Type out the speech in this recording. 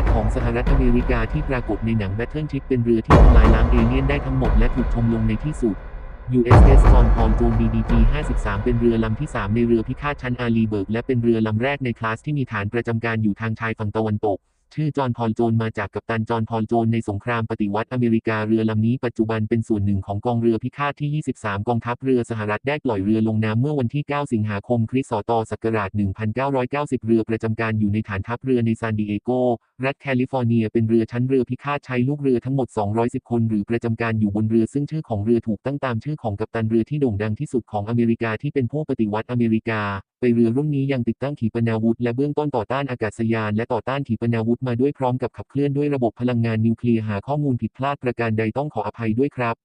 ตของสหรัฐอเมริกาที่ปรากฏในหนัง Battleship เป็นเรือที่ทำลายล้างเอเลี่ยนได้ทั้งหมดและถูกชมลงในที่สุด USS จอห์นพอลโจน BDG 53 เป็นเรือลำที่ 3 ในเรือพิฆาตชั้นอารีเบิร์กและเป็นเรือลำแรกในคลาสที่มีฐานประจำการอยู่ทางชายฝั่งตะวันตก ชื่อจอห์นพอลโจนมาจากกัปตันจอห์นพอลโจนในสงครามปฏิวัติอเมริกาเรือลำนี้ปัจจุบันเป็นส่วนหนึ่งของกองเรือพิฆาตที่ 23 กองทัพเรือสหรัฐได้ปล่อยเรือลงน้ำเมื่อวันที่ 9 สิงหาคมคริสต์ศักราช 1990 เรือประจำการอยู่ในฐานทัพเรือในซานดิเอโก รัฐแคลิฟอร์เนียเป็นเรือชั้นเรือพิฆาตใช้ลูกเรือทั้งหมด 210 คนหรือประจำการอยู่บนเรือซึ่งชื่อของเรือถูกตั้งตามชื่อของกัปตันเรือที่โด่งดังที่สุดของอเมริกาที่เป็นผู้ปฏิวัติอเมริกา ไปเรือรุ่นนี้ยังติดตั้งขีปนาวุธและเบื้องต้นต่อต้านอากาศยานและต่อต้านขีปนาวุธมาด้วยพร้อมกับขับเคลื่อนด้วยระบบพลังงานนิวเคลียร์หาข้อมูลผิดพลาดประการใดต้องขออภัยด้วยครับ